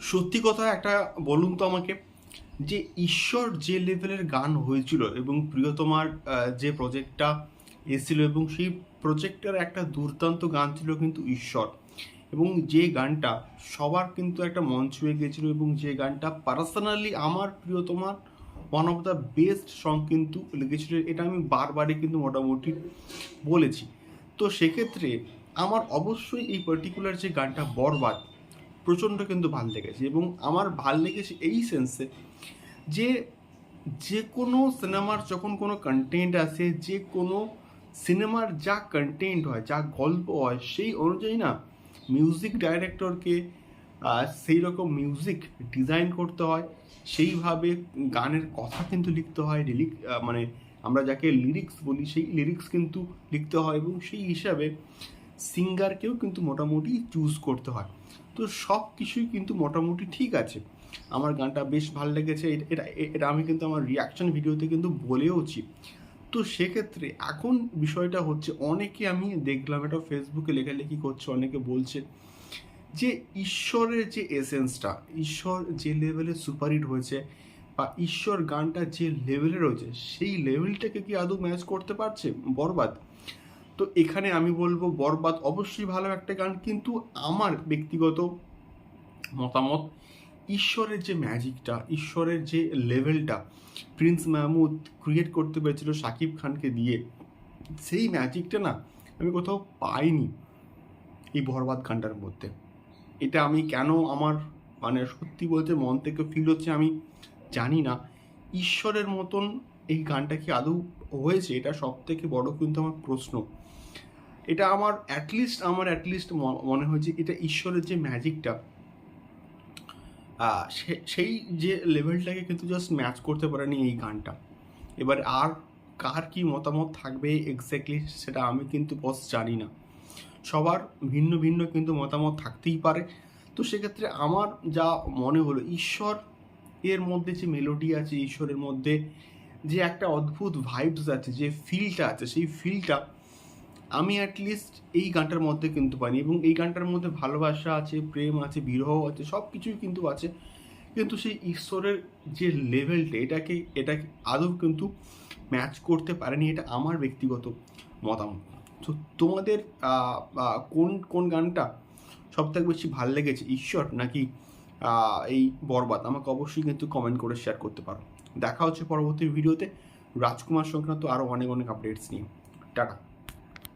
সত্যি কথা একটা বলুন তো আমাকে, যে ঈশ্বর যে লেভেলের গান হয়েছিল এবং প্রিয়তমার যে প্রজেক্টটা এসেছিল এবং সেই প্রজেক্টের একটা দুর্দান্ত গান ছিল কিন্তু ঈশ্বর। এবং যে গানটা সবার কিন্তু একটা মন ছুঁয়ে গিয়েছিল এবং যে গানটা পার্সোনালি আমার প্রিয়তমার one of the best song কিন্তু লেগেছিল, এটা আমি বারবারই কিন্তু মোটামুটি বলেছি। তো সেক্ষেত্রে আমার অবশ্যই এই পার্টিকুলার যে গানটা বরবাদ প্রচণ্ড কিন্তু ভালো লেগেছে এবং আমার ভালো লেগেছে এই সেন্সে যে যে কোনো সিনেমার যখন কোনো কন্টেন্ট আসে যে কোনো সিনেমার যা কন্টেন্ট হয়, যা গল্প হয়, সেই অনুযায়ী না মিউজিক ডাইরেক্টরকে সেই রকম মিউজিক ডিজাইন করতে হয়, সেইভাবে গানের কথা কিন্তু লিখতে হয় লিরিক মানে আমরা যাকে লিরিক্স বলি, সেই লিরিক্স কিন্তু লিখতে হয় এবং সেই হিসাবে সিঙ্গারকেও কিন্তু মোটামুটি চুজ করতে হয়। তো সব কিছুই কিন্তু মোটামুটি ঠিক আছে। আমার গানটা বেশ ভালো লেগেছে। এটা এটা আমি কিন্তু আমার রিয়াকশন ভিডিওতে কিন্তু বলেওছি। তো সেক্ষেত্রে এখন বিষয়টা হচ্ছে, অনেকে আমি দেখলাম, এটা ফেসবুকে লেখালেখি করছে, অনেকে বলছে যে ঈশ্বরের যে এসেন্সটা ঈশ্বর যে লেভেলে সুপারহিট হয়েছে বা ঈশ্বর গানটা যে লেভেলে রয়েছে, সেই লেভেলটাকে কি আদৌ ম্যাচ করতে পারছে? বরবাদ। তো এখানে আমি বলব, বরবাদ অবশ্যই ভালো একটা গান, কিন্তু আমার ব্যক্তিগত মতামত, ঈশ্বরের যে ম্যাজিকটা, ঈশ্বরের যে লেভেলটা প্রিন্স মাহমুদ ক্রিয়েট করতে পেরেছিল শাকিব খানকে দিয়ে, সেই ম্যাজিকটা না আমি কোথাও পাইনি এই বরবাদ গানটার মধ্যে। এটা আমি কেন আমার মানে সত্যি বলতে মন থেকে ফিল হচ্ছে আমি জানি না। ঈশ্বরের মতন এই গানটা কি আদৌ হয়েছে? এটা সব থেকে বড় কিন্তু আমার প্রশ্ন। এটা আমার অ্যাটলিস্ট আমার অ্যাটলিস্ট মনে হয়েছে এটা ঈশ্বরের যে ম্যাজিকটা সেই যে লেভেলটাকে কিন্তু জাস্ট ম্যাচ করতে পারেনি এই গানটা। এবার আর কার কি মতামত থাকবে এক্স্যাক্টলি সেটা আমি কিন্তু বস জানি না। সবার ভিন্ন ভিন্ন কিন্তু মতামত থাকতেই পারে। তো সেক্ষেত্রে আমার যা মনে হলো, ঈশ্বর এর মধ্যে যে মেলোডি আছে, ঈশ্বরের মধ্যে যে একটা অদ্ভুত ভাইবস আছে, যে ফিলটা আছে, সেই ফিলটা আমি অ্যাটলিস্ট এই গানটার মধ্যে কিন্তু পাইনি এবং এই গানটার মধ্যে ভালোবাসা আছে, প্রেম আছে, বিরহ আছে সব কিছুই কিন্তু আছে। কিন্তু সেই ঈশ্বরের যে লেভেলটা এটাকে এটাকে আদৌ কিন্তু ম্যাচ করতে পারেনি এটা আমার ব্যক্তিগত মতামত। তো তোমাদের কোন কোন গানটা সবথেকে বেশি ভালো লেগেছে, ঈশ্বর নাকি এই বরবাদ? আমাকে অবশ্যই কিন্তু কমেন্ট করে শেয়ার করতে পারো। দেখা হচ্ছে পরবর্তী ভিডিওতে রাজকুমার সংক্রান্ত আরও অনেক অনেক আপডেটস নিয়ে। টাটা।